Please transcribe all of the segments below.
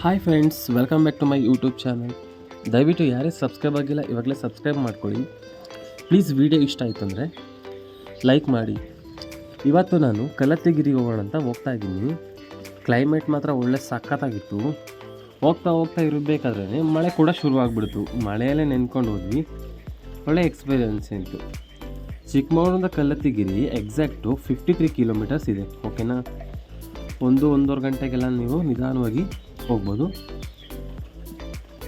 Hi friends welcome back to my YouTube channel ದಯವಿಟ್ಟು ಯಾರೇ subscribe ಆಗಿಲ್ಲ, ಇವಾಗಲೇ ಸಬ್ಸ್ಕ್ರೈಬ್ ಮಾಡ್ಕೊಳ್ಳಿ. ಪ್ಲೀಸ್ ವಿಡಿಯೋ ಇಷ್ಟ ಆಯಿತು ಅಂದರೆ ಲೈಕ್ ಮಾಡಿ. ಇವತ್ತು ನಾನು ಕಲತ್ತಿಗಿರಿಗೆ ಹೋಗೋಣ ಅಂತ ಹೋಗ್ತಾ ಇದ್ದೀನಿ. ಕ್ಲೈಮೇಟ್ ಮಾತ್ರ ಒಳ್ಳೆ ಸಖತ್ತಾಗಿತ್ತು. ಹೋಗ್ತಾ ಹೋಗ್ತಾ ಇರಬೇಕಾದ್ರೆ ಮಳೆ ಕೂಡ ಶುರುವಾಗ್ಬಿಡ್ತು. ಮಳೆಯಲ್ಲೇ ನೆನ್ಕೊಂಡು ಹೋದ್ವಿ. ಒಳ್ಳೆ ಎಕ್ಸ್ಪೀರಿಯನ್ಸ್ ಇತ್ತು. ಚಿಕ್ಕಮಗಳೂರಿಂದ Kallathigiri exact fifty three kilometres ಇದೆ ಓಕೆನಾ ಒಂದು ಒಂದೂವರೆ ಗಂಟೆಗೆಲ್ಲ ನೀವು ನಿಧಾನವಾಗಿ ಹೋಗ್ಬೋದು.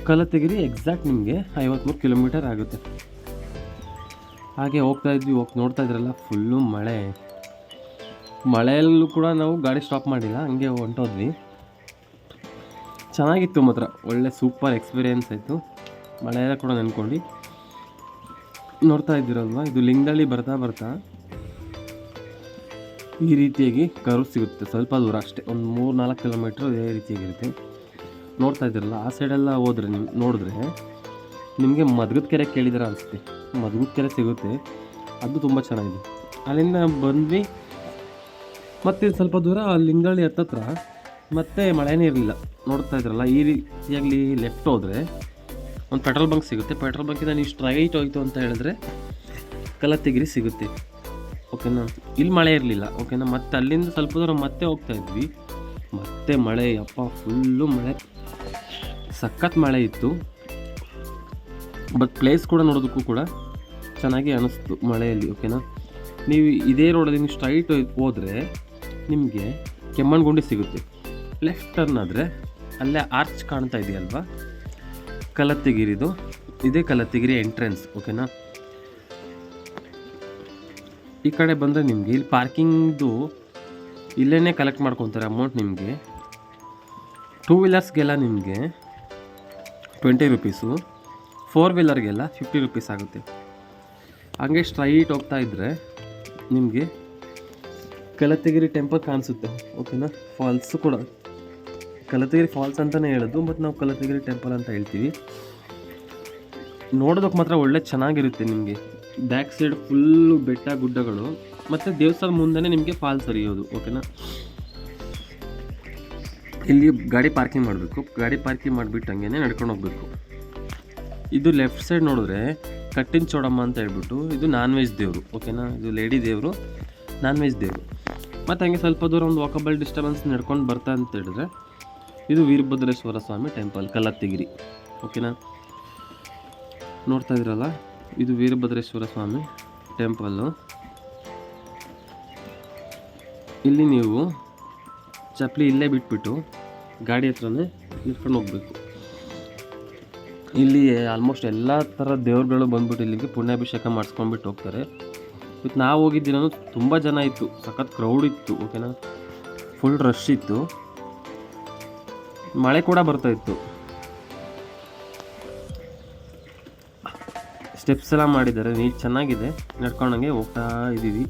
ಕಲತಗಿರಿ ಎಕ್ಸಾಕ್ಟ್ ನಿಮಗೆ ಐವತ್ತ್ಮೂರು ಕಿಲೋಮೀಟರ್ ಆಗುತ್ತೆ. ಹಾಗೆ ಹೋಗ್ತಾ ಇದ್ವಿ, ಹೋಗಿ ನೋಡ್ತಾ ಇದ್ರಲ್ಲ ಫುಲ್ಲು ಮಳೆ. ಮಳೆಯಲ್ಲೂ ಕೂಡ ನಾವು ಗಾಡಿ ಸ್ಟಾಪ್ ಮಾಡಿಲ್ಲ, ಹಂಗೆ ಹೊಂಟೋದ್ವಿ. ಚೆನ್ನಾಗಿತ್ತು ಮಾತ್ರ, ಒಳ್ಳೆ ಸೂಪರ್ ಎಕ್ಸ್ಪೀರಿಯೆನ್ಸ್ ಆಯಿತು. ಮಳೆಯೆಲ್ಲ ಕೂಡ ನೆನ್ಕೊಂಡು. ನೋಡ್ತಾ ಇದ್ದೀರಲ್ವ, ಇದು ಲಿಂಗದಳ್ಳಿ ಬರ್ತಾ ಬರ್ತಾ. ಈ ರೀತಿಯಾಗಿ ಕರು ಸಿಗುತ್ತೆ. ಸ್ವಲ್ಪ ದೂರ ಅಷ್ಟೇ. ಒಂದು ಮೂರು ನಾಲ್ಕು ಕಿಲೋಮೀಟ್ರ್ ಇದೇ ರೀತಿಯಾಗಿರುತ್ತೆ. ನೋಡ್ತಾ ಇದ್ದೀರಲ್ಲ, ಆ ಸೈಡೆಲ್ಲ ಹೋದ್ರೆ ನೀವು ನೋಡಿದ್ರೆ ನಿಮಗೆ ಮದ್ಗದ ಕೆರೆ ಕೇಳಿದಾರೆ ಅನಿಸುತ್ತೆ. ಮದ್ಗದ ಕೆರೆ ಸಿಗುತ್ತೆ. ಅದು ತುಂಬ ಚೆನ್ನಾಗಿದೆ. ಅಲ್ಲಿಂದ ಬಂದ್ವಿ. ಮತ್ತೆ ಸ್ವಲ್ಪ ದೂರ ಲಿಂಗಳ್ಳಿ ಹತ್ತತ್ರ ಮತ್ತೆ ಮಳೆನೇ ಇರಲಿಲ್ಲ ನೋಡ್ತಾ ಇದ್ರಲ್ಲ, ಈ ರೀತಿಯಾಗಲಿ ಲೆಫ್ಟ್ ಹೋದರೆ ಒಂದು ಪೆಟ್ರೋಲ್ ಬಂಕ್ ಸಿಗುತ್ತೆ. ಪೆಟ್ರೋಲ್ ಬಂಕಿಂದ ನೀವು ಸ್ಟ್ರೈಟ್ ಹೋಯಿತು ಅಂತ ಹೇಳಿದ್ರೆ ಕಲತ್ತಿಗಿರಿ ಸಿಗುತ್ತೆ. ಓಕೆನಾ? ಇಲ್ಲಿ ಮಳೆ ಇರಲಿಲ್ಲ, ಓಕೆನಾ? ಮತ್ತೆ ಅಲ್ಲಿಂದ ಸ್ವಲ್ಪ ದೂರ ಮತ್ತೆ ಹೋಗ್ತಾ ಇದ್ವಿ. ಮತ್ತೆ ಮಳೆ ಅಪ್ಪ ಫುಲ್ಲು ಮಳೆ. ಸಖತ್ ಮಳೆ ಇತ್ತು. ಬಟ್ ಪ್ಲೇಸ್ ಕೂಡ ನೋಡೋದಕ್ಕೂ ಕೂಡ ಚೆನ್ನಾಗಿ ಅನಿಸ್ತು ಮಳೆಯಲ್ಲಿ, ಓಕೆನಾ? ನೀವು ಇದೇ ರೋಡಲ್ಲಿ ನೀವು ಸ್ಟ್ರೈಟ್ ಹೋದರೆ ನಿಮಗೆ ಕೆಮ್ಮಣ್ಗುಂಡಿ ಸಿಗುತ್ತೆ. ಲೆಫ್ಟ್ ಟರ್ನ್ ಆದರೆ ಅಲ್ಲೇ ಆರ್ಚ್ ಕಾಣ್ತಾ ಇದೆಯಲ್ವಾ? ಕಲತ್ತಿಗಿರಿದು ಇದೇ ಕಲತ್ತಿಗಿರಿ ಎಂಟ್ರೆನ್ಸ್ ಓಕೆನಾ? ಈ ಕಡೆ ಬಂದರೆ ನಿಮಗೆ ಇಲ್ಲಿ ಪಾರ್ಕಿಂಗ್ದು ಇಲ್ಲೇ ಕಲೆಕ್ಟ್ ಮಾಡ್ಕೊತಾರೆ ಅಮೌಂಟ್ ನಿಮಗೆ. ಟೂ ವೀಲರ್ಸ್ಗೆಲ್ಲ ನಿಮಗೆ ಟ್ವೆಂಟಿ ರುಪೀಸು ಫೋರ್ ವೀಲರ್ಗೆಲ್ಲ ಫಿಫ್ಟಿ ರುಪೀಸ್ ಆಗುತ್ತೆ. ಹಂಗೆ ಸ್ಟ್ರೈಟ್ ಹೋಗ್ತಾ ಇದ್ದರೆ ನಿಮಗೆ ಕಲತಗಿರಿ ಟೆಂಪಲ್ ಕಾಣಿಸುತ್ತೆ. ಓಕೆನಾ ಫಾಲ್ಸು ಕೂಡ. ಕಲತಗಿರಿ ಫಾಲ್ಸ್ ಅಂತಲೇ ಹೇಳೋದು ಮತ್ತು ನಾವು ಕಲತಗಿರಿ ಟೆಂಪಲ್ ಅಂತ ಹೇಳ್ತೀವಿ. ನೋಡೋದಕ್ಕೆ ಮಾತ್ರ ಒಳ್ಳೆ ಚೆನ್ನಾಗಿರುತ್ತೆ ನಿಮಗೆ. ಬ್ಯಾಕ್ ಸೈಡ್ ಫುಲ್ಲು ಬೆಟ್ಟ ಗುಡ್ಡಗಳು, ಮತ್ತು ದೇವಸ್ಥಾನ ಮುಂದೆನೇ ನಿಮಗೆ ಫಾಲ್ಸ್ ಹರಿಯೋದು ಓಕೆನಾ? ಇಲ್ಲಿ ಗಾಡಿ ಪಾರ್ಕಿಂಗ್ ಮಾಡಬೇಕು, ಗಾಡಿ ಪಾರ್ಕಿಂಗ್ ಮಾಡಿಬಿಟ್ಟು ಹಂಗೆ ನಡ್ಕೊಂಡು ಹೋಗಬೇಕು. ಇದು ಲೆಫ್ಟ್ ಸೈಡ್ ನೋಡಿದ್ರೆ ಕಟ್ಟಿನ ಚೋಡಮ್ಮ ಅಂತ ಹೇಳ್ಬಿಟ್ಟು, ಇದು ನಾನ್ ವೆಜ್ ದೇವರು, ಓಕೆನಾ? ಇದು ಲೇಡಿ ದೇವರು ನಾನ್ ವೆಜ್ ದೇವರು. ಮತ್ತು ಹಂಗೆ ಸ್ವಲ್ಪ ದೂರ ಒಂದು ವಾಕಬಲ್ ಡಿಸ್ಟರ್ಬೆನ್ಸ್ ನಡ್ಕೊಂಡು ಬರ್ತಾ ಅಂತ ಹೇಳಿದ್ರೆ, ಇದು ವೀರಭದ್ರೇಶ್ವರ ಸ್ವಾಮಿ ಟೆಂಪಲ್, ಕಲ್ಲತ್ತಿಗಿರಿ, ಓಕೆನಾ? ನೋಡ್ತಾ ಇದ್ರಲ್ಲ ಇದು ವೀರಭದ್ರೇಶ್ವರ ಸ್ವಾಮಿ ಟೆಂಪಲ್ಲು. ಇಲ್ಲಿ ನೀವು ಚಪ್ಪಲಿ ಇಲ್ಲೇ ಬಿಟ್ಬಿಟ್ಟು ಗಾಡಿ ಹತ್ರನೇ ನಿಂತ್ಕೊಂಡು ಹೋಗಬೇಕು. ಇಲ್ಲಿ ಆಲ್ಮೋಸ್ಟ್ ಎಲ್ಲ ಥರ ದೇವ್ರುಗಳು ಬಂದ್ಬಿಟ್ಟು ಇಲ್ಲಿಗೆ ಪುಣ್ಯಾಭಿಷೇಕ ಮಾಡಿಸ್ಕೊಂಡ್ಬಿಟ್ಟು ಹೋಗ್ತಾರೆ. ಇವತ್ತು ನಾವು ಹೋಗಿದ್ದೀನೂ ತುಂಬ ಜನ ಇತ್ತು. ಸಖತ್ ಕ್ರೌಡ್ ಇತ್ತು ಓಕೆನಾ ಫುಲ್ ರಶ್ ಇತ್ತು. ಮಳೆ ಕೂಡ ಬರ್ತಾ ಸ್ಟೆಪ್ಸ್ ಎಲ್ಲ ಮಾಡಿದ್ದಾರೆ ನೀಟ್ ಚೆನ್ನಾಗಿದೆ. ನಡ್ಕೊಂಡಂಗೆ ಹೋಗ್ತಾ ಇದ್ದೀವಿ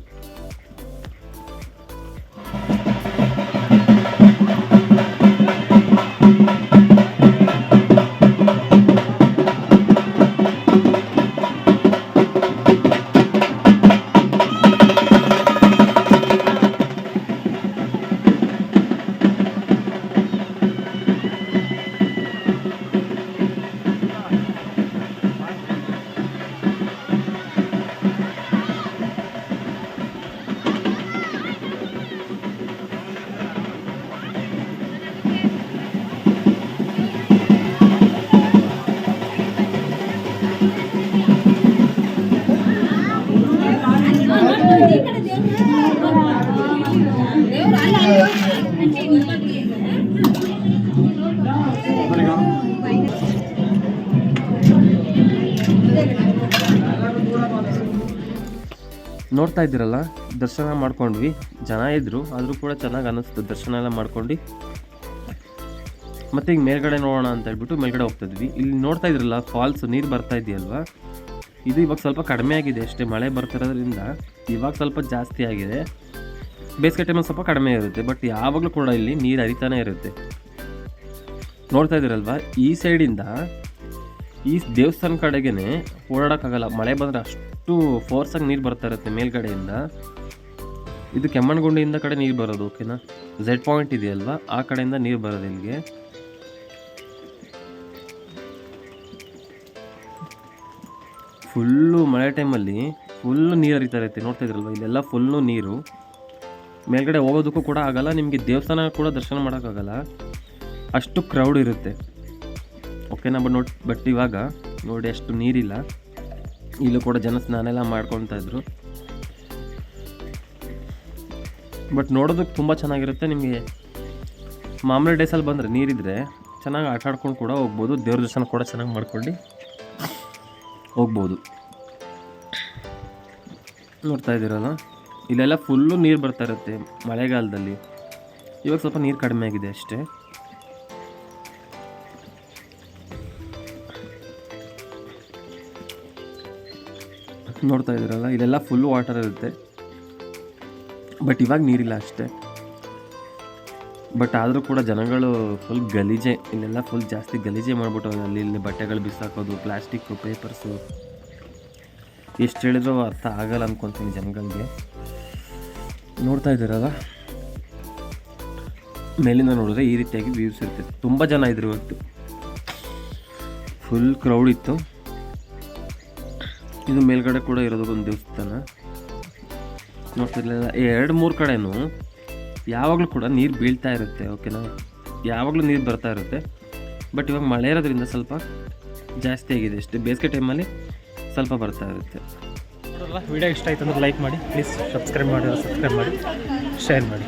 ನೋಡ್ತಾ ಇದ್ದೀರಲ್ಲ, ದರ್ಶನ ಮಾಡ್ಕೊಂಡ್ವಿ. ಜನ ಇದ್ದರು ಆದರೂ ಕೂಡ ಚೆನ್ನಾಗಿ ಅನ್ನಿಸ್ತು. ದರ್ಶನ ಎಲ್ಲ ಮಾಡ್ಕೊಂಡು. ಮತ್ತೆ ಈಗ ಮೇಲ್ಗಡೆ ನೋಡೋಣ ಅಂತ ಹೇಳ್ಬಿಟ್ಟು ಮೇಲ್ಗಡೆ ಹೋಗ್ತಿದ್ವಿ ಇಲ್ಲಿ ನೋಡ್ತಾ ಇದ್ರಲ್ಲ ಫಾಲ್ಸ್ ನೀರು ಬರ್ತಾ ಇದೆಯಲ್ವಾ? ಇದು ಇವಾಗ ಸ್ವಲ್ಪ ಕಡಿಮೆ ಆಗಿದೆ ಅಷ್ಟೇ. ಮಳೆ ಬರ್ತಿರೋದ್ರಿಂದ ಇವಾಗ ಸ್ವಲ್ಪ ಜಾಸ್ತಿ ಆಗಿದೆ. ಬೇಸಿಗೆ ಟೈಮಲ್ಲಿ ಸ್ವಲ್ಪ ಕಡಿಮೆ ಇರುತ್ತೆ ಬಟ್ ಯಾವಾಗಲೂ ಕೂಡ ಇಲ್ಲಿ ನೀರು ಹರಿತಾನೆ ಇರುತ್ತೆ. ನೋಡ್ತಾ ಇದ್ದೀರಲ್ವಾ? ಈ ಸೈಡಿಂದ ಈ ದೇವಸ್ಥಾನ ಕಡೆಗೇ ಓಡಾಡೋಕ್ಕಾಗಲ್ಲ ಮಳೆ ಬಂದರೆ ಅಷ್ಟು ಫೋರ್ಸಾಗಿ ನೀರು ಬರ್ತಾ ಇರುತ್ತೆ ಮೇಲ್ಗಡೆಯಿಂದ. ಇದು ಕೆಮ್ಮಣ್ಗುಂಡಿಯಿಂದ ಕಡೆ ನೀರು ಬರೋದು ಓಕೆನಾ ಝೆಡ್ ಪಾಯಿಂಟ್ ಇದೆಯಲ್ವಾ? ಆ ಕಡೆಯಿಂದ ನೀರು ಬರೋದು ಇಲ್ಲಿಗೆ. ಫುಲ್ಲು ಮಳೆ ಟೈಮಲ್ಲಿ ಫುಲ್ಲು ನೀರು ಹರಿತಾ ಇರುತ್ತೆ. ನೋಡ್ತಾ ಇದ್ರಲ್ವ? ಇಲ್ಲೆಲ್ಲ ಫುಲ್ಲು ನೀರು. ಮೇಲ್ಗಡೆ ಹೋಗೋದಕ್ಕೂ ಕೂಡ ಆಗಲ್ಲ, ನಿಮಗೆ ದೇವಸ್ಥಾನ ಕೂಡ ದರ್ಶನ ಮಾಡೋಕ್ಕಾಗಲ್ಲ. ಅಷ್ಟು ಕ್ರೌಡ್ ಇರುತ್ತೆ. ಓಕೆನಾ ಬಟ್ ನೋಡಿ ಬಟ್ ಇವಾಗ ನೋಡಿ ಅಷ್ಟು ನೀರಿಲ್ಲ. ಇಲ್ಲೂ ಕೂಡ ಜನ ಸ್ನಾನ ಎಲ್ಲ ಮಾಡ್ಕೊತಾ ಇದ್ರು. ಬಟ್ ನೋಡೋದಕ್ಕೆ ತುಂಬ ಚೆನ್ನಾಗಿರುತ್ತೆ ನಿಮಗೆ. ಮಾಮೂಲಿ ಡೇಸಲ್ಲಿ ಬಂದರೆ ನೀರಿದ್ರೆ ಚೆನ್ನಾಗಿ ಆಟ ಆಡ್ಕೊಂಡು ಕೂಡ ಹೋಗ್ಬೋದು. ದೇವ್ರ ದರ್ಶನ ಕೂಡ ಚೆನ್ನಾಗಿ ಮಾಡ್ಕೊಂಡು ಹೋಗ್ಬೋದು. ನೋಡ್ತಾ ಇದ್ದೀರಲ್ಲ? ಇಲ್ಲೆಲ್ಲ ಫುಲ್ಲು ನೀರು ಬರ್ತಾ ಇರುತ್ತೆ ಮಳೆಗಾಲದಲ್ಲಿ. ಇವಾಗ ಸ್ವಲ್ಪ ನೀರು ಕಡಿಮೆ ಆಗಿದೆ ಅಷ್ಟೇ. ನೋಡ್ತಾ ಇದ್ದೀರಲ್ಲ ಇದೆಲ್ಲ ಫುಲ್ ವಾಟರ್ ಇರುತ್ತೆ. ಬಟ್ ಇವಾಗ ನೀರಿಲ್ಲ ಅಷ್ಟೇ. ಬಟ್ ಆದರೂ ಕೂಡ ಜನಗಳು ಫುಲ್ ಗಲೀಜೆ, ಇಲ್ಲೆಲ್ಲ ಫುಲ್ ಜಾಸ್ತಿ ಗಲೀಜೆ ಮಾಡಿಬಿಟ್ಟು ಅಲ್ಲಿ ಇಲ್ಲಿ ಬಟ್ಟೆಗಳು ಬಿಸಾಕೋದು ಪ್ಲಾಸ್ಟಿಕ್ಕು ಪೇಪರ್ಸು ಎಷ್ಟು ಹೇಳಿದ್ರು ಅರ್ಥ ಆಗಲ್ಲ ಅಂದ್ಕೊತೀನಿ ಜನಗಳಿಗೆ. ನೋಡ್ತಾ ಇದ್ದೀರಲ್ಲ? ಮೇಲಿಂದ ನೋಡಿದ್ರೆ ಈ ರೀತಿಯಾಗಿ ವ್ಯೂಸ್ ಇರುತ್ತೆ. ತುಂಬ ಜನ ಇದ್ರು ಇವತ್ತು. ಫುಲ್ ಕ್ರೌಡ್ ಇತ್ತು. ಇದು ಮೇಲ್ಗಡೆ ಕೂಡ ಇರೋದು ಒಂದು ದೇವಸ್ಥಾನ. ನೋಡ್ತಿರ್ಲಿಲ್ಲ. ಎರಡು, ಮೂರು ಕಡೆನೂ ಯಾವಾಗಲೂ ಕೂಡ ನೀರು ಬೀಳ್ತಾ ಇರುತ್ತೆ, ಓಕೆನಾ? ಯಾವಾಗಲೂ ನೀರು ಬರ್ತಾ ಇರುತ್ತೆ. ಬಟ್ ಇವಾಗ ಮಳೆ ಇರೋದ್ರಿಂದ ಸ್ವಲ್ಪ ಜಾಸ್ತಿ ಆಗಿದೆ. ಅಷ್ಟೇ ಬೇಸಿಗೆ ಟೈಮಲ್ಲಿ ಸ್ವಲ್ಪ ಬರ್ತಾ ಇರುತ್ತೆ. ವಿಡಿಯೋ ಇಷ್ಟ ಆಯ್ತು ಅಂದ್ರೆ ಲೈಕ್ ಮಾಡಿ. ಪ್ಲೀಸ್ ಸಬ್ಸ್ಕ್ರೈಬ್ ಮಾಡಿ ಸಬ್ಸ್ಕ್ರೈಬ್ ಮಾಡಿ ಶೇರ್ ಮಾಡಿ.